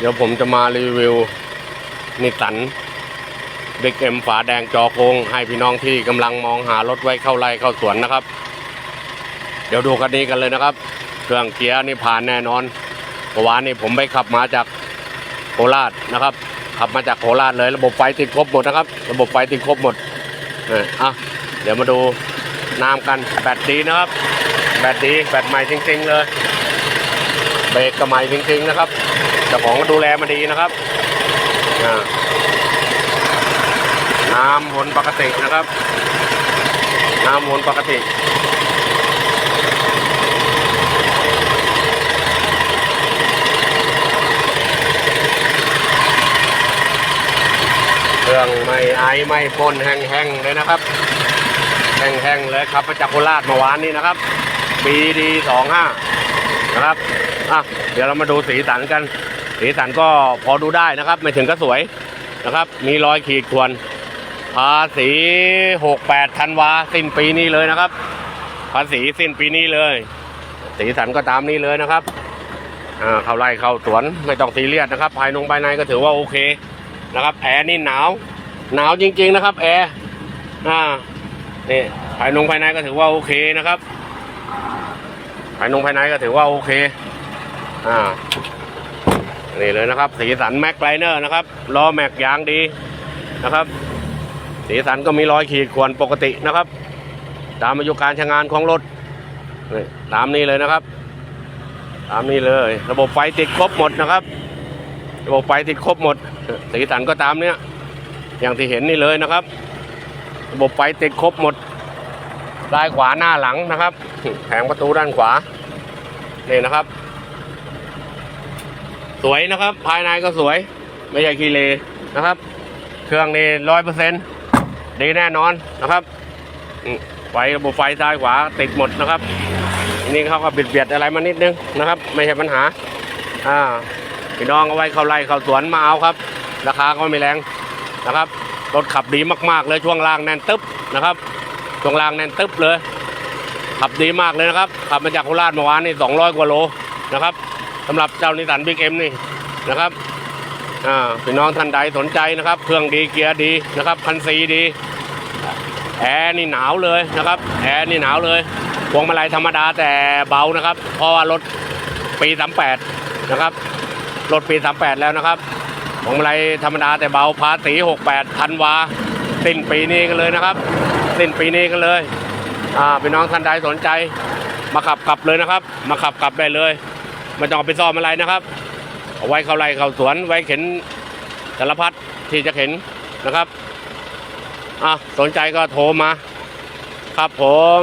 เดี๋ยวผมจะมารีวิวนิสันเบกเอ็มฝาแดงจอโค้งให้พี่น้องที่กำลังมองหารถไว้เข้าไร่เข้าสวนนะครับ เดี๋ยวดูกันนี้กันเลยนะครับ เครื่องเกียร์นี่ผ่านแน่นอนเมื่อวานนี้ผมไปขับมาจากโคราชนะครับ ขับมาจากโคราชเลย ระบบไฟติดครบหมดนะครับ ระบบไฟติดครบหมดเอออะเดี๋ยวมาดูน้ำกันแบตดีนะครับ แบตดีแบตใหม่จริงๆเลย เบรกก็ใหม่จริงๆนะครับเจ้าของก็ดูแลมาดีนะครับน้ำวนปกตินะครับ น้ำวนปกติเครื่องไม่ไอไม่พ่นแห้งๆเลยนะครับ แห้งๆเลยครับมาจากโคราชเมื่อวานนี้นะครับปีดีสองห้านะครับ อะเดี๋ยวเรามาดูสีสันกัน สีสันก็พอดูได้นะครับ ไม่ถึงก็สวยนะครับ มีรอยขีดข่วนภาษีหกแปดธันวาสิ้นปีนี้เลยนะครับ ภาษีสิ้นปีนี้เลย สีสันก็ตามนี้เลยนะครับอ่าเข้าไร่เข้าสวนไม่ต้องซีเรียสนะครับ ภายนงภายในก็ถือว่าโอเคนะครับแอร์นี่หนาวหนาวจริง ๆนะครับแอร์อ่านี่ภายนงภายในก็ถือว่าโอเคนะครับภายนงภายในก็ถือว่าโอเค อ่านี่เลยนะครับ สีสันแม็กไลเนอร์นะครับล้อแม็กยางดีนะครับ สีสันก็มีรอยขีดข่วนปกตินะครับ ตามอายุการใช้งานของรถนี่ตามนี้เลยนะครับ ตามนี้เลย ระบบไฟติดครบหมดนะครับ ระบบไฟติดครบหมด สีสันก็ตามเนี้ยอย่างที่เห็นนี่เลยนะครับ ระบบไฟติดครบหมดซ้ายขวาหน้าหลังนะครับแผงประตูด้านขวานี่นะครับ สวยนะครับ ภายในก็สวย ไม่ใช่ขี้เลนะครับ เครื่องนี่ร้อยเปอร์เซ็นต์ดีแน่นอนนะครับไฟระบบไฟซ้ายขวาติดหมดนะครับอันนี้เขาก็เบิดเบียดอะไรมานิดนึงนะครับ ไม่ใช่ปัญหา อ่าพี่น้องเอาไว้เข้าไร่เข้าสวนมาเอาครับ ราคาก็ไม่แรงนะครับรถขับดีมากๆเลยช่วงล่างแน่นตึ๊บนะครับช่วงล่างแน่นตึ๊บเลย ขับดีมากเลยนะครับขับมาจากโคราชเมื่อวานนี่200 กว่าโลนะครับ สำหรับเจ้านิสันบิ๊กเอ็มนี่นะครับอ่าพี่น้องท่านใดสนใจนะครับ เครื่องดีเกียร์ดีนะครับคันซีดีแอร์นี่หนาวเลยนะครับแอร์นี่หนาวเลยพวงมาลัยธรรมดาแต่เบานะครับ เพราะว่ารถปี 38 นะครับรถปี 38 แล้วนะครับพวงมาลัยธรรมดาแต่เบาภาษี68ธันวาสิ้นปีนี้กันเลยนะครับสิ้นปีนี้กันเลยอ่าพี่น้องท่านใดสนใจ มาขับกลับเลยนะครับ มาขับกลับได้เลย ไม่ต้องเอาไปซ่อมอะไรนะครับเอาไว้เข้าไร่เข้าสวนไว้เข็นสารพัดที่จะเข็นนะครับอะสนใจก็โทรมา ครับผม